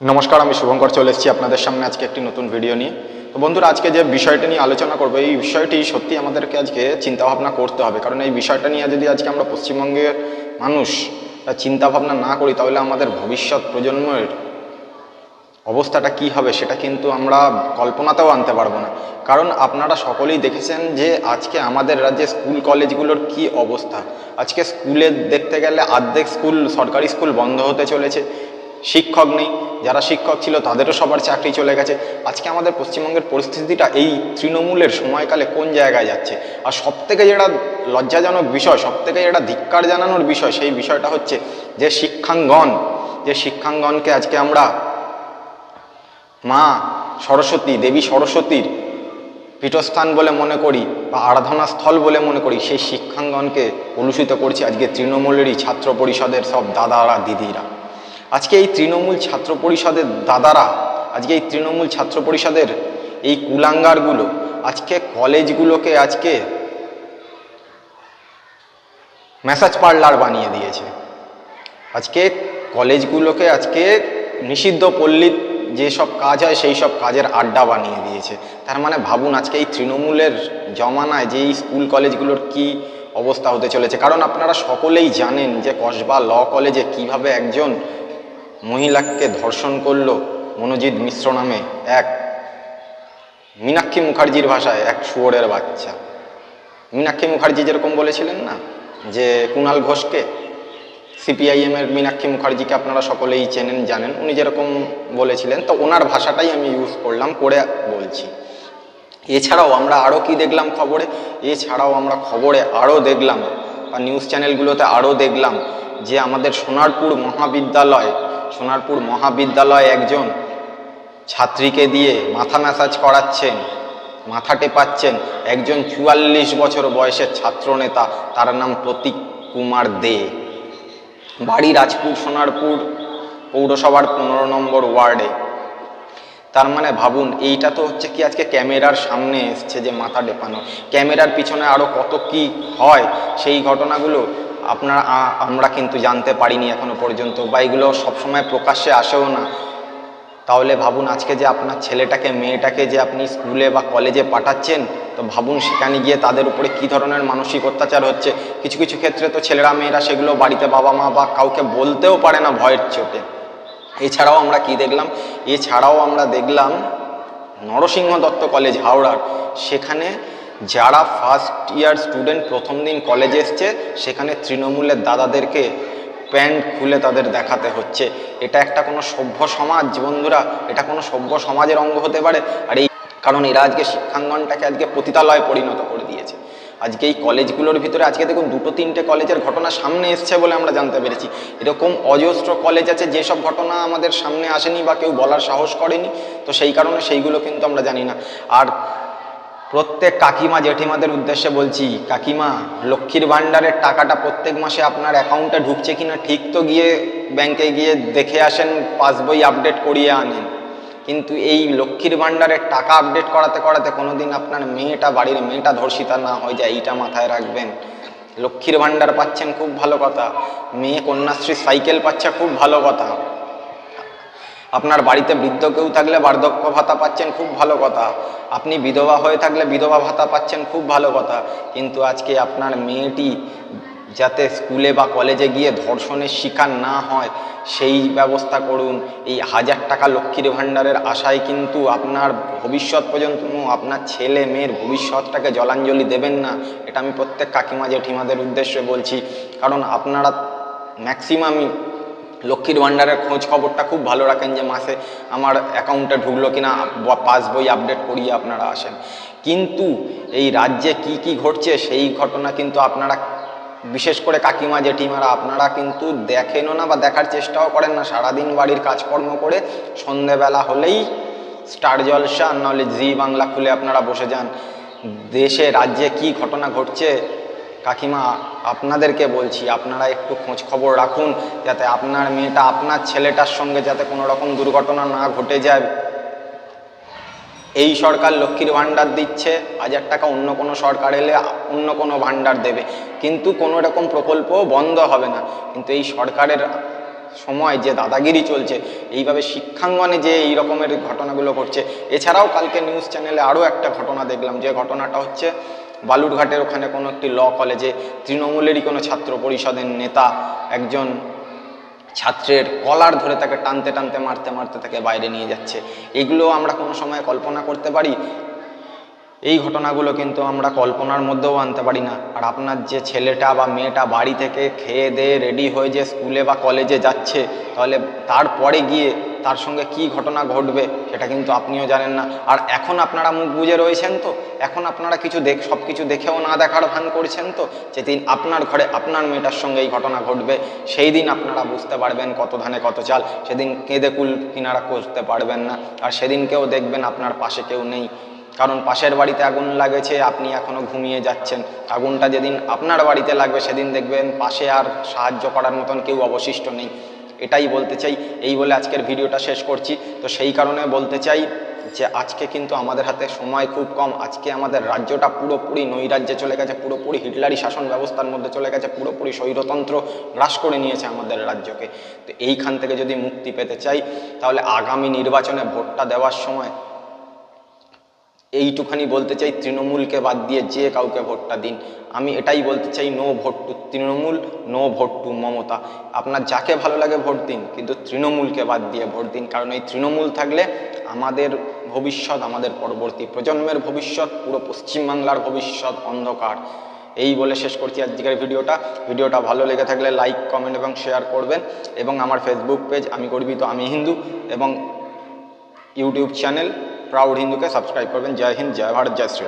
নমস্কার, আমি শুভঙ্কর চলে এসেছি আপনাদের সামনে আজকে একটি নতুন ভিডিও নিয়ে। তো বন্ধুরা, আজকে যে বিষয়টা নিয়ে আলোচনা করব, এই বিষয়টি সত্যি আমাদেরকে আজকে চিন্তাভাবনা করতে হবে। কারণ এই বিষয়টা নিয়ে যদি আজকে আমরা পশ্চিমবঙ্গের মানুষ চিন্তাভাবনা না করি, তাহলে আমাদের ভবিষ্যৎ প্রজন্মের অবস্থাটা কি হবে, সেটা কিন্তু আমরা কল্পনাতেও আনতে পারব না। কারণ আপনারা সকলেই দেখেছেন যে আজকে আমাদের রাজ্যে স্কুল, কলেজগুলোর কি অবস্থা। আজকে স্কুলে দেখতে গেলে অর্ধেক স্কুল সরকারি স্কুল বন্ধ হতে চলেছে। শিক্ষক নেই, যারা শিক্ষক ছিল তাদেরও সবার চাকরি চলে গেছে। আজকে আমাদের পশ্চিমবঙ্গের পরিস্থিতিটা এই তৃণমূলের সময়কালে কোন জায়গায় যাচ্ছে? আর সবথেকে যেটা লজ্জাজনক বিষয়, সবথেকে যেটা ধিক্কার জানানোর বিষয়, সেই বিষয়টা হচ্ছে যে শিক্ষাঙ্গন, যে শিক্ষাঙ্গনকে আজকে আমরা মা সরস্বতী, দেবী সরস্বতীর পীঠস্থান বলে মনে করি বা আরাধনা স্থল বলে মনে করি, সেই শিক্ষাঙ্গনকে কলুষিত করছে আজকে তৃণমূলেরই ছাত্র পরিষদের সব দাদারা, দিদিরা। আজকে এই তৃণমূল ছাত্র পরিষদের দাদারা, আজকে এই তৃণমূল ছাত্র পরিষদের এই কুলাঙ্গারগুলো, আজকে কলেজগুলোকে আজকে ম্যাসাজ পার্লার বানিয়ে দিয়েছে। আজকে কলেজগুলোকে আজকে নিষিদ্ধ পল্লী যেসব কাজ হয় সেই সব কাজের আড্ডা বানিয়ে দিয়েছে। তার মানে ভাবুন, আজকে এই তৃণমূলের জমানায় যে স্কুল কলেজগুলোর কি অবস্থা হতে চলেছে। কারণ আপনারা সকলেই জানেন যে কসবা ল কলেজে কীভাবে একজন মহিলাকে ধর্ষণ করল মনোজিৎ মিশ্র নামে এক মীনাক্ষী মুখার্জির ভাষায় এক শুয়োরের বাচ্চা। মীনাক্ষী মুখার্জি যেরকম বলেছিলেন না, যে কুণাল ঘোষকে সিপিআইএমের মীনাক্ষী মুখার্জিকে আপনারা সকলেই চেনেন, জানেন, উনি যেরকম বলেছিলেন, তো ওনার ভাষাটাই আমি ইউজ করলাম, করে বলছি। এছাড়াও আমরা আরও কি দেখলাম খবরে? এছাড়াও আমরা খবরে আরও দেখলাম, বা নিউজ চ্যানেলগুলোতে আরও দেখলাম, যে আমাদের সোনারপুর মহাবিদ্যালয় সোনারপুর মহাবিদ্যালয় একজন ছাত্রীকে দিয়ে মাথা ম্যাসাজ করাচ্ছেন, মাথা টেপাচ্ছেন একজন চুয়াল্লিশ বছর বয়সের ছাত্রনেতা তার নাম প্রতীক কুমার দে। বাড়ি রাজপুর সোনারপুর পৌরসভার পনেরো নম্বর ওয়ার্ডে। তার মানে ভাবুন, এইটা তো হচ্ছে কি আজকে ক্যামেরার সামনে এসছে যে মাথা ডেপানো ক্যামেরার পিছনে আরও কত কি হয়, সেই ঘটনাগুলো আপনারা আমরা কিন্তু জানতে পারিনি এখনও পর্যন্ত, বা এগুলো সবসময় প্রকাশ্যে আসেও না। তাহলে ভাবুন আজকে যে আপনার ছেলেটাকে, মেয়েটাকে যে আপনি স্কুলে বা কলেজে পাঠাচ্ছেন, তো ভাবুন সেখানে গিয়ে তাদের উপরে কী ধরনের মানসিক অত্যাচার হচ্ছে। কিছু কিছু ক্ষেত্রে তো ছেলেরা, মেয়েরা সেগুলো বাড়িতে বাবা মা বা কাউকে বলতেও পারে না ভয়ের চোটে। এছাড়াও আমরা কি দেখলাম? এছাড়াও আমরা দেখলাম নরসিংহ দত্ত কলেজ, হাওড়ার। সেখানে যারা ফার্স্ট ইয়ার স্টুডেন্ট প্রথম দিন কলেজে এসছে, সেখানে তৃণমূলের দাদাদেরকে প্যান্ট খুলে তাদের দেখাতে হচ্ছে। এটা একটা কোনো সভ্য সমাজ বন্ধুরা, এটা কোনো সভ্য সমাজের অঙ্গ হতে পারে। আর এই কারণ এরা আজকে শিক্ষাঙ্গনটাকে আজকে পতিতালয়ে পরিণত করে দিয়েছে। আজকে এই কলেজগুলোর ভিতরে আজকে দেখুন দুটো তিনটে কলেজের ঘটনা সামনে এসছে বলে আমরা জানতে পেরেছি। এরকম অজস্র কলেজ আছে, যেসব ঘটনা আমাদের সামনে আসেনি বা কেউ বলার সাহস করেনি। তো সেই কারণে সেইগুলো কিন্তু আমরা জানি না। আর প্রত্যেক কাকিমা জেঠিমাদের উদ্দেশ্যে বলছি, কাকিমা, লক্ষ্মীর ভাণ্ডারের টাকাটা প্রত্যেক মাসে আপনার অ্যাকাউন্টে ঢুকছে কিনা ঠিক তো গিয়ে ব্যাংকে গিয়ে দেখে আসেন পাসবই আপডেট করিয়ে আনেন। কিন্তু এই লক্ষ্মীর ভাণ্ডারের টাকা আপডেট করাতে করাতে কোনোদিন আপনার মেয়েটা, বাড়ির মেয়েটা ধর্ষিতা না হয়ে যায়, এইটা মাথায় রাখবেন। লক্ষ্মীর ভাণ্ডার পাচ্ছেন খুব ভালো কথা, মেয়ে কন্যাশ্রী সাইকেল পাচ্ছে খুব ভালো কথা। আপনার বাড়িতে বৃদ্ধ কেউ থাকলে বার্ধক্য ভাতা পাচ্ছেন, খুব ভালো কথা। আপনি বিধবা হয়ে থাকলে বিধবা ভাতা পাচ্ছেন, খুব ভালো কথা। কিন্তু আজকে আপনার মেয়েটি যাতে স্কুলে বা কলেজে গিয়ে ধর্ষণের শিকার না হয়, সেই ব্যবস্থা করুন। এই হাজার টাকা লক্ষ্মীর ভাণ্ডারের আশায় কিন্তু আপনার ভবিষ্যৎ পর্যন্ত আপনার ছেলে মেয়ের ভবিষ্যৎটাকে জলাঞ্জলি দেবেন না। এটা আমি প্রত্যেক কাকিমা, জেঠিমাদের উদ্দেশ্যে বলছি। কারণ আপনারা ম্যাক্সিমামই লক্ষ্মীর ভাণ্ডারের খোঁজ খবরটা খুব ভালো রাখেন যে মাসে আমার অ্যাকাউন্টে ঢুকলো কিনা পাসবই আপডেট করিয়ে আপনারা আসেন। কিন্তু এই রাজ্যে কি কি ঘটছে সেই ঘটনা কিন্তু আপনারা, বিশেষ করে কাকিমা, জেঠিমারা, আপনারা কিন্তু দেখেনও না বা দেখার চেষ্টাও করেন না। সারাদিন বাড়ির কাজকর্ম করে সন্ধেবেলা হলেই স্টার জলসা, নাহলে জি বাংলা খুলে আপনারা বসে যান। দেশে, রাজ্যে কি ঘটনা ঘটছে? কাকিমা আপনাদেরকে বলছি, আপনারা একটু খোঁজ খবর রাখুন যাতে আপনার মেয়েটা, আপনার ছেলেটার সঙ্গে যাতে কোনো রকম দুর্ঘটনা না ঘটে যায়। এই সরকার লক্ষ্মীর ভাণ্ডার দিচ্ছে, হাজার টাকা অন্য কোনো সরকার এলে অন্য কোনো ভাণ্ডার দেবে। কিন্তু কোনো রকম প্রকল্প বন্ধ হবে না। কিন্তু এই সরকারের সময় যে দাদাগিরি চলছে, এইভাবে শিক্ষাঙ্গনে যে এই রকমের ঘটনাগুলো ঘটছে, এছাড়াও কালকে নিউজ চ্যানেলে আরও একটা ঘটনা দেখলাম। যে ঘটনাটা হচ্ছে বালুরঘাটের ওখানে কোনো একটি ল কলেজে তৃণমূলেরই কোনো ছাত্র পরিষদের নেতা একজন ছাত্রের কলার ধরে তাকে টানতে টানতে মারতে মারতে তাকে বাইরে নিয়ে যাচ্ছে। এগুলো আমরা কোনো সময় কল্পনা করতে পারি? এই ঘটনাগুলো কিন্তু আমরা কল্পনার মধ্যেও আনতে পারি না। আর আপনার যে ছেলেটা বা মেয়েটা বাড়ি থেকে খেয়ে দিয়ে রেডি হয়ে যে স্কুলে বা কলেজে যাচ্ছে, তাহলে তারপরে গিয়ে তার সঙ্গে কি ঘটনা ঘটবে সেটা কিন্তু আপনিও জানেন না। আর এখন আপনারা মুখ বুজে রয়েছেন তো? এখন আপনারা কিছু দেখ সব কিছু দেখেও না দেখার ভান করছেন তো? যেদিন আপনার ঘরে আপনার মেয়েটার সঙ্গে এই ঘটনা ঘটবে, সেই দিন আপনারা বুঝতে পারবেন কত ধানে কত চাল। সেদিন কেঁদে কুল কিনারা করতে পারবেন না। আর সেদিনকেও দেখবেন আপনার পাশে কেউ নেই। কারণ পাশের বাড়িতে আগুন লাগেছে, আপনি এখনও ঘুমিয়ে যাচ্ছেন। আগুনটা যেদিন আপনার বাড়িতে লাগবে, সেদিন দেখবেন পাশে আর সাহায্য করার মতন কেউ অবশিষ্ট নেই। এটাই বলতে চাই, এই বলে আজকের ভিডিওটা শেষ করছি। তো সেই কারণে বলতে চাই যে আজকে কিন্তু আমাদের হাতে সময় খুব কম। আজকে আমাদের রাজ্যটা পুরোপুরি নৈরাজ্যে চলে গেছে, পুরোপুরি হিটলারি শাসন ব্যবস্থার মধ্যে চলে গেছে, পুরোপুরি স্বৈরতন্ত্র হ্রাস করে নিয়েছে আমাদের রাজ্যকে। তো এইখান থেকে যদি মুক্তি পেতে চাই, তাহলে আগামী নির্বাচনে ভোটটা দেওয়ার সময় এইটুখানি বলতে চাই, তৃণমূলকে বাদ দিয়ে যে কাউকে ভোটটা দিন। আমি এটাই বলতে চাই no vote to Trinamool no vote to Mamata. আপনার যাকে ভালো লাগে ভোট দিন, কিন্তু তৃণমূলকে বাদ দিয়ে ভোট দিন। কারণ এই তৃণমূল থাকলে আমাদের ভবিষ্যৎ, আমাদের পরবর্তী প্রজন্মের ভবিষ্যৎ, পুরো পশ্চিমবাংলার ভবিষ্যৎ অন্ধকার। এই বলে শেষ করছি আজকের ভিডিওটা। ভিডিওটা ভালো লেগে থাকলে লাইক কমেন্ট এবং শেয়ার করবেন। এবং আমার ফেসবুক পেজ আমি গর্বিত, আমি হিন্দু এবং ইউটিউব চ্যানেল प्राउड हिंदू के सब्सक्राइब कर जय हिंद जय भारत जय श्री